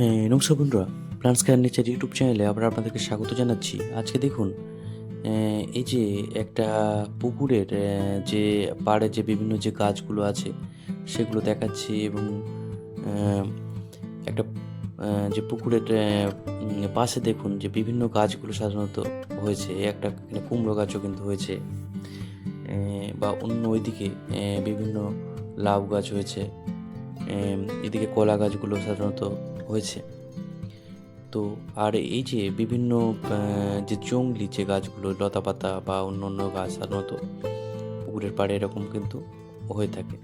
হ্যাঁ নমস্কার বন্ধুরা। প্লান্স কেয়ার নেচার ইউটিউব চ্যানেলে আবার আপনাদেরকে স্বাগত জানাচ্ছি। আজকে দেখুন এই যে একটা পুকুরের যে পাড়ে যে বিভিন্ন যে গাছগুলো আছে, সেগুলো দেখাচ্ছি এবং একটা যে পুকুরের পাশে দেখুন যে বিভিন্ন গাছগুলো সাধারণত হয়েছে। একটা কুমড়ো গাছও কিন্তু হয়েছে। বা অন্য ওইদিকে বিভিন্ন লাউ গাছ হয়েছে। এদিকে কলা গাছগুলো সাধারণত হয়েছে। তো আর এই যে বিভিন্ন যে জংলি যে গাছগুলো লতা পাতা বা অন্য অন্য গাছ সাধারণত পুকুরের পাড়ে এরকম কিন্তু হয়ে থাকে।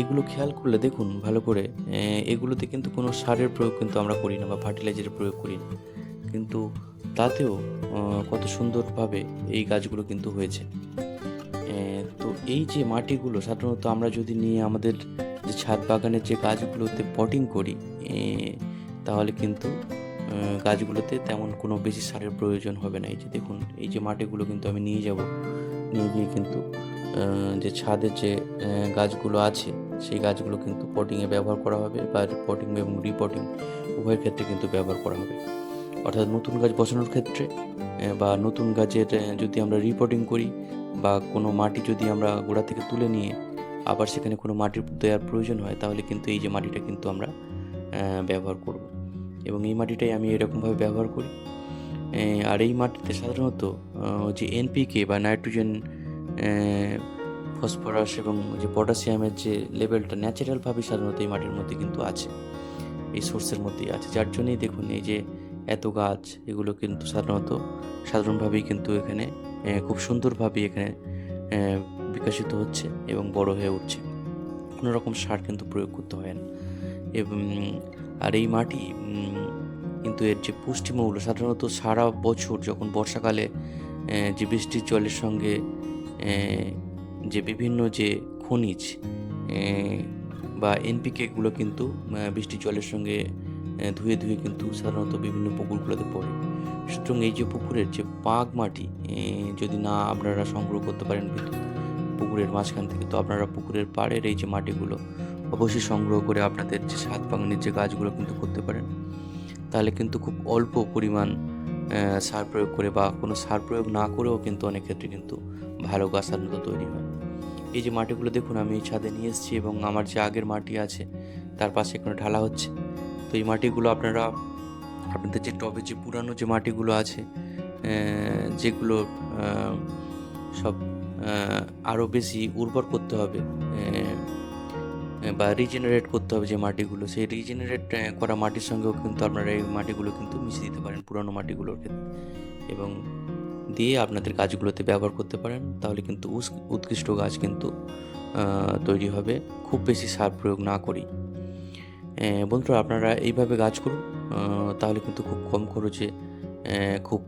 এগুলো খেয়াল করলে দেখুন ভালো করে এগুলোতে কিন্তু কোনো সারের প্রয়োগ কিন্তু আমরা করি না বা ফার্টিলাইজারের প্রয়োগ করি না। কিন্তু তাতেও কত সুন্দরভাবে এই গাছগুলো কিন্তু হয়েছে। তো এই যে মাটিগুলো সাধারণত আমরা যদি নিয়ে আমাদের যে ছাদ বাগানের যে গাছগুলোতে পটিং করি তাহলে কিন্তু গাছগুলোতে তেমন কোনো বেশি সারের প্রয়োজন হবে না। এই যে দেখুন, এই যে মাটিগুলো কিন্তু আমি নিয়ে যাব। নিয়ে গিয়ে কিন্তু যে ছাদের যে গাছগুলো আছে, সেই গাছগুলো কিন্তু পটিংয়ে ব্যবহার করা হবে বা পটিং এবং রিপোর্টিং উভয়ের ক্ষেত্রে কিন্তু ব্যবহার করা হবে। অর্থাৎ নতুন গাছ বসানোর ক্ষেত্রে বা নতুন গাছের যদি আমরা রিপোর্টিং করি বা কোনো মাটি যদি আমরা গোড়া থেকে তুলে নিয়ে আবার সেখানে কোনো মাটির দেওয়ার প্রয়োজন হয়, তাহলে কিন্তু এই যে মাটিটা কিন্তু আমরা ব্যবহার করব। এবং এই মাটিটাই আমি এরকমভাবে ব্যবহার করি। আর এই মাটিতে সাধারণত যে এনপিকে বা নাইট্রোজেন ফসফরাস এবং যে পটাশিয়ামের যে লেভেলটা ন্যাচারালভাবে সাধারণত এই মাটির মধ্যে কিন্তু আছে, এই সোর্সের মধ্যেই আছে। যার জন্যই দেখুন এই যে এত গাছ, এগুলো কিন্তু সাধারণত সাধারণভাবেই কিন্তু এখানে খুব সুন্দরভাবে এখানে বিকশিত হচ্ছে এবং বড় হয়ে উঠছে। কোনো রকম সার কিন্তু প্রয়োগ করতে হয় না। এবং, আর এই মাটি কিন্তু এর যে পুষ্টিমৌল, সাধারণত সারা বছর যখন বর্ষাকালে যে বৃষ্টির জলের সঙ্গে যে বিভিন্ন যে খনিজ বা এনপিকেগুলো কিন্তু বৃষ্টির জলের সঙ্গে ধুয়ে ধুয়ে কিন্তু সাধারণত বিভিন্ন পুকুরগুলোতে পড়ে। সুতরাং এই যে পুকুরের যে পাগ মাটি যদি না আপনারা সংগ্রহ করতে পারেন বিদ্যুৎ পুকুরের মাঝখান থেকে। তো আপনারা পুকুরের পাড়ের এই যে মাটিগুলো অবশ্যই সংগ্রহ করে আপনাদের যে সাত বাগানের যে গাছগুলো কিন্তু করতে পারেন। তাহলে কিন্তু খুব অল্প পরিমাণ সার প্রয়োগ করে বা কোনো সার প্রয়োগ না করেও কিন্তু অনেক ক্ষেত্রে কিন্তু ভালো গাছ সাধারণত তৈরি হয়। এই যে মাটিগুলো দেখুন, আমি ছাদে নিয়ে এসেছি এবং আমার যে আগের মাটি আছে, তার পাশে এখানে ঢালা হচ্ছে। তো এই মাটিগুলো আপনারা, আপনাদের যে টবে যে পুরানো যে মাটিগুলো আছে যেগুলো সব আরও বেশি উর্বর করতে হবে বা রিজেনারেট করতে হবে যে মাটিগুলো। সেই রিজেনারেট করা মাটির সঙ্গেও কিন্তু আপনারা এই মাটিগুলো কিন্তু মিশিয়ে দিতে পারেন, পুরানো মাটিগুলোর ক্ষেত্রে। এবং দিয়ে আপনাদের গাছগুলোতে ব্যবহার করতে পারেন, তাহলে কিন্তু উৎকৃষ্ট গাছ কিন্তু তৈরি হবে, খুব বেশি সার প্রয়োগ না করি বন্ধুরা, আপনারা এইভাবে গাছ করুন তাহলে কিন্তু খুব কম খরচে খুব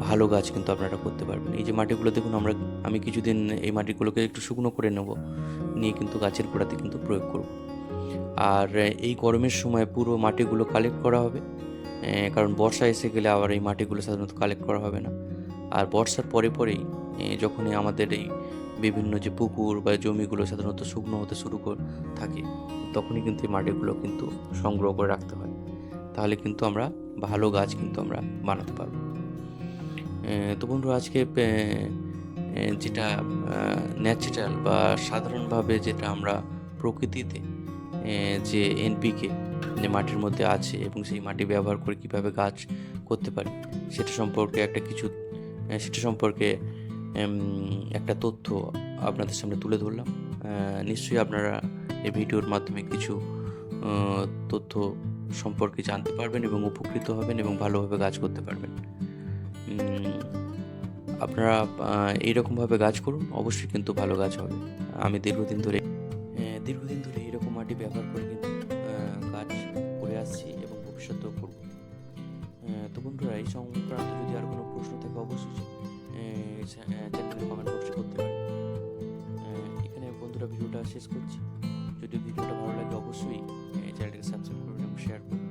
ভালো গাছ কিন্তু আপনারা করতে পারবেন। এই যে মাটিগুলো দেখুন, আমরা, আমি কিছুদিন এই মাটিগুলোকে একটু শুকনো করে নেব, নিয়ে কিন্তু গাছের গোড়াতে কিন্তু প্রয়োগ করব। আর এই গরমের সময় পুরো মাটিগুলো কালেক্ট করা হবে কারণ বর্ষা এসে গেলে আবার এই মাটিগুলো সাধারণত কালেক্ট করা হবে না। আর বর্ষার পরে পরেই যখনই আমাদের এই বিভিন্ন যে পুকুর বা জমিগুলো সাধারণত শুকনো হতে শুরু কর- থাকে, তখনই কিন্তু এই মাটিগুলো কিন্তু সংগ্রহ করে রাখতে হয়। তাহলে কিন্তু আমরা ভালো গাছ কিন্তু আমরা বানাতে পারব। তো বন্ধু আজকে যেটা ন্যাচারাল বা সাধারণভাবে যেটা আমরা প্রকৃতিতে যে এনপিকে, যে মাটির মধ্যে আছে এবং সেই মাটি ব্যবহার করে কীভাবে গাছ করতে পারি, সেটা সম্পর্কে একটা কিছু সেটা সম্পর্কে একটা তথ্য আপনাদের সামনে তুলে ধরলাম। নিশ্চয়ই আপনারা এই ভিডিওর মাধ্যমে কিছু তথ্য সম্পর্কে জানতে পারবেন এবং উপকৃত হবেন এবং ভালোভাবে গাছ করতে পারবেন। আপনারা এইরকমভাবে গাছ করুন, অবশ্যই কিন্তু ভালো গাছ হবে। আমি দীর্ঘদিন ধরে হ্যাঁ, দীর্ঘদিন ধরে এরকম মাটি ব্যবহার করে কিন্তু গাছ করে আসছি এবং ভবিষ্যতেও করব। তো বন্ধুরা, এই সংক্রান্ত যদি আর কোনো প্রশ্ন থাকে, অবশ্যই চ্যানেলে কমেন্ট বক্সে করতে পারেন। এখানে বন্ধুরা ভিডিওটা শেষ করছি। যদি ভিডিওটা ভালো লাগে, অবশ্যই চ্যানেলটিকে সাবস্ক্রাইব করবেন এবং শেয়ার করবেন।